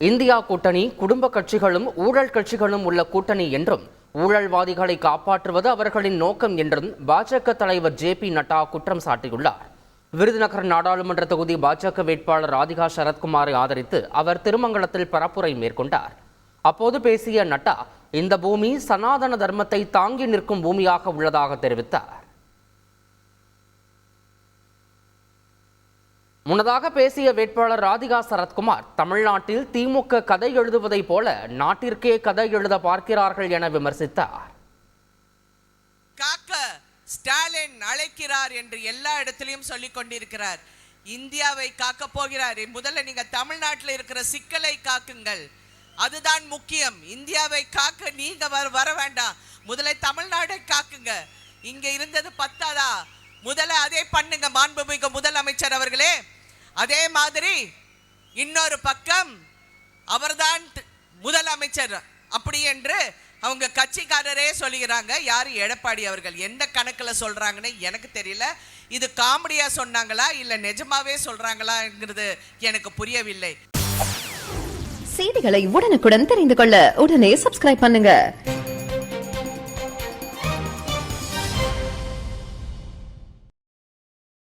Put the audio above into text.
India கூட்டணி குடும்ப கட்சிகளும் ஊழல் கட்சிகளும் உள்ள கூட்டணி என்றும் ஊழல்வாதிகளை காப்பாற்றுவது அவர்களின் நோக்கம் என்றும் பாஜக தலைவர் ஜே பி நட்டா குற்றம் சாட்டியுள்ளார். விருதுநகர் நாடாளுமன்ற தொகுதி பாஜக வேட்பாளர் ராதிகா சரத்குமாரை ஆதரித்து அவர் திருமங்கலத்தில் பரப்புரை மேற்கொண்டார். அப்போது பேசிய நட்டா இந்த பூமி சனாதன தர்மத்தை தாங்கி நிற்கும் பூமியாக உள்ளதாக தெரிவித்தார். முன்னதாக பேசிய வேட்பாளர் ராதிகா சரத்குமார் தமிழ்நாட்டில் திமுக கதை எழுதுவதைப் போல நாட்டிற்கே கதை எழுத பார்க்கிறார்கள் என விமர்சித்தார். காக்க ஸ்டாலின் அழைக்கிறார் என்று எல்லா இடத்திலையும் சொல்லிக் கொண்டிருக்கிறார். இந்தியாவை காக்க போகிறார் முதல்ல நீங்க தமிழ்நாட்டில் இருக்கிற சிக்கலை காக்குங்கள். அதுதான் முக்கியம். இந்தியாவை காக்க நீங்க வர வர வேண்டாம். முதல்ல தமிழ்நாடை காக்குங்க. இங்க இருந்தது பத்தாதா? முதல்ல அதே பண்ணுங்க மாண்புமிகு முதலமைச்சர் அவர்களே. அதே மாதிரி இன்னொரு பக்கம் அவர்தான் முதலமைச்சர் அப்படி என்று அவங்க கட்சிக்காரரே சொல்லுகிறாங்க. யார்? எடப்பாடி அவர்கள். எந்த கணக்கில் சொல்றாங்கன்னு எனக்கு தெரியல. இது காமெடியாக சொன்னாங்களா? இல்லை நிஜமாவே சொல்றாங்களாங்கிறது எனக்கு புரியவில்லை. செய்திகளை உடனுக்குடன் தெரிந்து கொள்ள உடனே சப்ஸ்கிரைப் பண்ணுங்க.